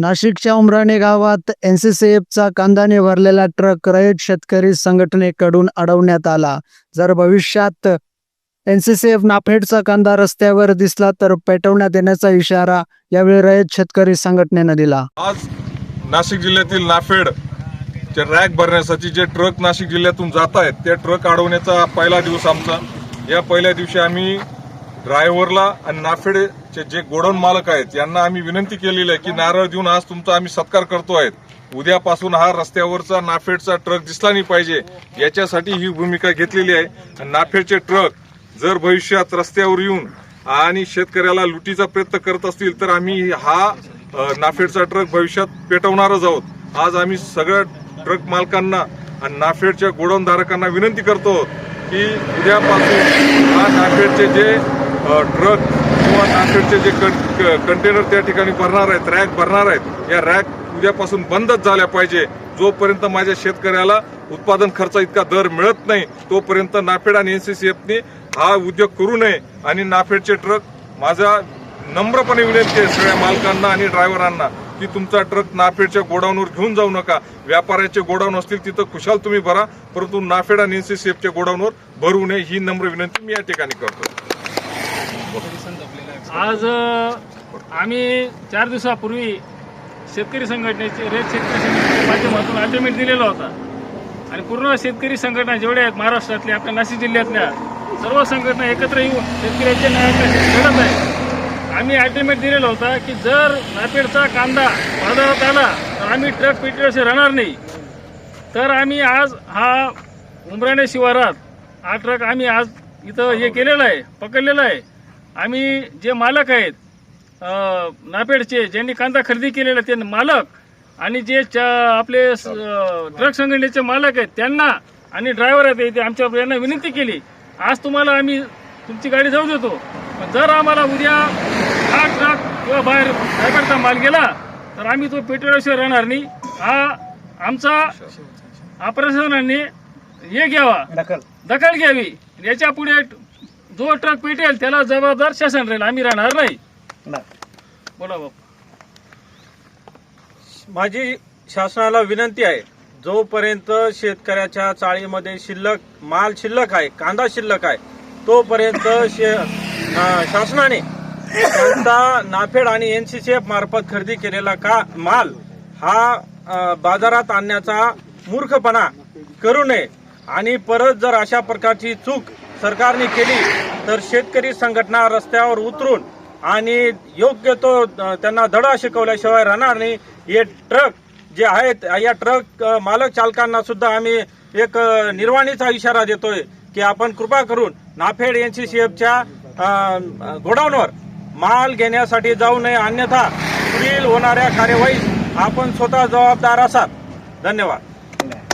नाशिकच्या उमराणे गावात N C C एफचा कांदाने भरलेला ट्रक रयत शेतकरी संघटनेकडून अडवण्यात आला. जर भविष्यात एन सी सी एफ नाफेडचा कांदा रस्त्यावर दिसला तर पेटवण्यात येण्याचा इशारा यावेळी रयत शेतकरी संघटनेनं दिला. आज नाशिक जिल्ह्यातील नाफेड जे रॅक भरण्यासाठी जे ट्रक नाशिक जिल्ह्यातून जात आहेत ते ट्रक अडवण्याचा पहिला दिवस आमचा. या पहिल्या दिवशी आम्ही ड्रायव्हरला आणि नाफेडचे जे गोडाऊन मालक आहेत यांना आम्ही विनंती केलेली आहे की नारळ देऊन आज तुमचा आम्ही सत्कार करतो आहेत उद्यापासून हा रस्त्यावरचा नाफेडचा ट्रक दिसला नाही पाहिजे याच्यासाठी ही भूमिका घेतलेली आहे. आणि नाफेडचे ट्रक जर भविष्यात रस्त्यावर येऊन आणि शेतकऱ्याला लुटीचा प्रयत्न करत असतील तर आम्ही हा नाफेडचा ट्रक भविष्यात पेटवणारच आहोत. आज आम्ही सगळ्या ट्रक मालकांना आणि नाफेडच्या गोडाऊन धारकांना विनंती करतो की उद्यापासून हा नाफेडचे जे ट्रक किंवा नाफेडचे जे कं- क- कंटेनर त्या ठिकाणी भरणार आहेत रॅक भरणार आहेत या रॅक उद्यापासून बंदच झाल्या पाहिजे. जोपर्यंत माझ्या शेतकऱ्याला उत्पादन खर्च इतका दर मिळत नाही तोपर्यंत नाफेड आणि एनसीसीएफने हा उद्योग करू नये. आणि नाफेडचे ट्रक माझा नम्रपणे विनंती आहे सगळ्या मालकांना आणि ड्रायव्हरांना की तुमचा ट्रक नाफेडच्या गोडाऊनवर घेऊन जाऊ नका. व्यापाऱ्याचे गोडाऊन असतील तिथं खुशाल तुम्ही भरा परंतु नाफेड आणि एनसीसीएफच्या गोडाऊनवर भरू नये ही नम्र विनंती मी या ठिकाणी करतो. आज आम्ही चार दिवसापूर्वी शेतकरी संघटनेचे रेत शेतकरी संघटनेच्या माध्यमातून अल्टिमेट दिलेला होता. आणि पूर्ण शेतकरी संघटना जेवढ्या आहेत महाराष्ट्रातल्या आपल्या नाशिक जिल्ह्यातल्या सर्व संघटना एकत्र येऊन शेतकऱ्यांच्या न्यायासाठी लढत आहे. आम्ही अल्टिमेट दिलेला होता की जर नापेडचा कांदा बाजारात आला तर आम्ही ट्रक पेटल्याशिवाय राहणार नाही. तर आम्ही आज हा उमराणे शिवारात हा ट्रक आम्ही आज इथं हे केलेला आहे पकडलेला आहे. आम्ही जे मालक आहेत नापेडचे ज्यांनी कांदा खरेदी केलेला ते मालक आणि जे च- आपले ट्रक संघटनेचे मालक आहेत त्यांना आणि ड्रायव्हर आहेत ते आमच्या यांना विनंती केली. आज तुम्हाला आम्ही तुमची गाडी जाऊ देतो. पण जर आम्हाला उद्या हा ट्रक किंवा बाहेर नापेडचा माल गेला तर आम्ही तो पेट्रोलशिवाय राहणार नाही. हा आमचा प्रशासनाने हे घ्यावा. दखल घ्यावी. याच्यापुढे जो ट्रक पेटेल त्याला जबाबदार शासन राहील. आम्ही राहणार नाही. बोला बाप माझी शासनाला विनंती आहे जोपर्यंत शेतकऱ्याच्या चाळीमध्ये शिल्लक माल शिल्लक आहे कांदा शिल्लक आहे तोपर्यंत शे अं, शासनाने त्यांचा नाफेड आणि एनसीसीएफ मार्फत खरेदी केलेला का माल हा अं, बाजारात आणण्याचा मूर्खपणा करू नये. आणि परत जर अशा प्रकारची चूक सरकारने केली तर शेतकरी संघटना रस्त्यावर उतरून आणि योग्य तो त्यांना धडा शिकवल्याशिवाय राहणार नाही. हे ट्रक जे आहेत या ट्रक मालक चालकांना सुद्धा आम्ही एक निर्वाणीचा इशारा देतोय की आपण कृपा करून नाफेड एनसीसीएफच्या गोडाऊनवर माल घेण्यासाठी जाऊ नये अन्यथा पुढील होणाऱ्या कार्यवाहीस आपण स्वतः जबाबदार असाल. धन्यवाद.